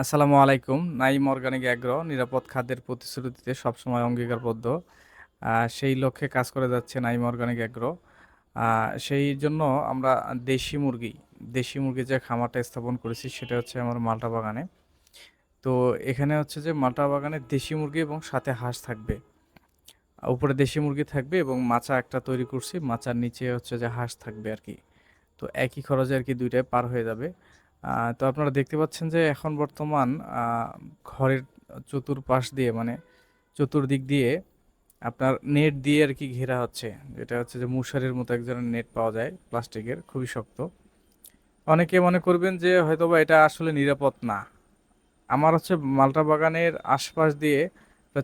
আসসালামু আলাইকুম। Naim organic agro, নিরাপদ খাদ্যের প্রতিশ্রুতিতে সবসময় অঙ্গীকারবদ্ধ। সেই লক্ষ্যে কাজ করে যাচ্ছে নাইম অর্গানিক অ্যাগ্রো। সেই জন্য আমরা দেশি মুরগি, দেশি মুরগির যে খামারটা স্থাপন করেছি সেটা হচ্ছে আমার মালটা বাগানে। তো এখানে হচ্ছে যে মালটা বাগানে দেশি মুরগি এবং সাথে হাঁস থাকবে। উপরে দেশি মুরগি থাকবে এবং মাচা একটা তৈরি করছি, মাচার নিচে হচ্ছে যে হাঁস থাকবে আর কি। তো একই খরচে আর কি দুইটাই পার হয়ে যাবে। তো আপনারা দেখতে পাচ্ছেন যে এখন বর্তমান ঘরের চতুর্পাশ দিয়ে মানে চতুর্দিক দিয়ে আপনার নেট দিয়ে আর কি ঘেরা হচ্ছে। যেটা হচ্ছে যে মশারির মতো এক ধরনের নেট পাওয়া যায় প্লাস্টিকের, খুবই শক্ত। অনেকে মনে করবেন যে হয়তোবা এটা আসলে নিরাপদ না। আমার হচ্ছে মালটা বাগানের আশপাশ দিয়ে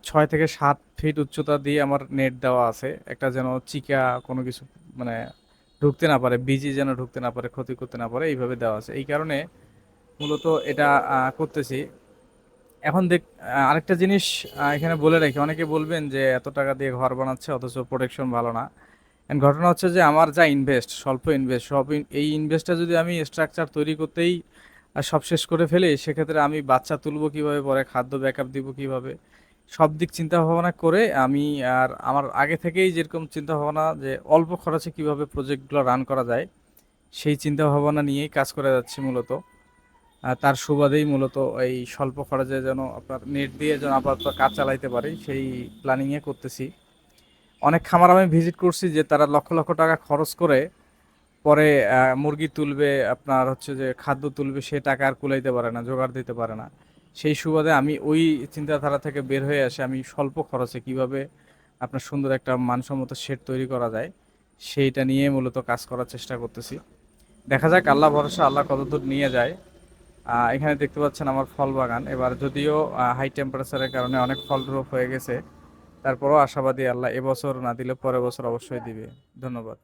ছয় থেকে সাত ফিট উচ্চতা দিয়ে আমার নেট দেওয়া আছে। একটা যেন চিকা কোনো কিছু মানে ঢুকতে না পারে বিজি যেন ঢুকতে না পারে, ক্ষতি করতে না পারে, এইভাবে দেওয়া আছে। এই কারণে মূলত এটা করতেছি। এখন দেখ আরেকটা জিনিস এখানে বলে রাখি। অনেকে বলবেন যে, এত টাকা দিয়ে ঘর বানাচ্ছে, অথচ প্রোটেকশন ভালো না। And ঘটনা হচ্ছে যে, আমার যা ইনভেস্ট স্বল্প ইনভেস্ট সব এই ইনভেস্টটা যদি আমি স্ট্রাকচার তৈরি করতেই সব শেষ করে ফেলি, সেক্ষেত্রে আমি বাচ্চা তুলবো কীভাবে, পরে খাদ্য ব্যাকআপ দিব কীভাবে? সব দিক চিন্তা ভাবনা করে আমি আর আমার আগে থেকেই যেরকম চিন্তা ভাবনা যে অল্প খরচে কীভাবে প্রজেক্টগুলো রান করা যায়, সেই চিন্তা ভাবনা নিয়েই কাজ করে যাচ্ছি মূলত। তার সুবাদেই মূলত এই স্বল্প খরচে যেন আপনার নেট দিয়ে যেন আপাতত কাজ চালাইতে পারি, সেই প্ল্যানিংয়ে করতেছি। অনেক খামার আমি ভিজিট করছি যে তারা লক্ষ লক্ষ টাকা খরচ করে পরে মুরগি তুলবে, আপনার হচ্ছে যে খাদ্য তুলবে, সে টাকা আর কুলাইতে পারে না, জোগাড় দিতে পারে না। সেই সুবাদে আমি ওই চিন্তাধারা থেকে বের হয়ে আসে আমি স্বল্প খরচে কীভাবে আপনার সুন্দর একটা মানসম্মত শেড তৈরি করা যায়, সেইটা নিয়ে মূলত কাজ করার চেষ্টা করতেছি। দেখা যাক, আল্লাহ ভরসা, আল্লাহ কতদূর নিয়ে যায়। এখানে দেখতে পাচ্ছেন আমার ফল বাগান। এবার যদিও হাই টেম্পারেচারের কারণে অনেক ফল ড্রপ হয়ে গেছে, তারপরও আশাবাদী আল্লাহ, এবছর না দিলে পরের বছর অবশ্যই দিবে। ধন্যবাদ।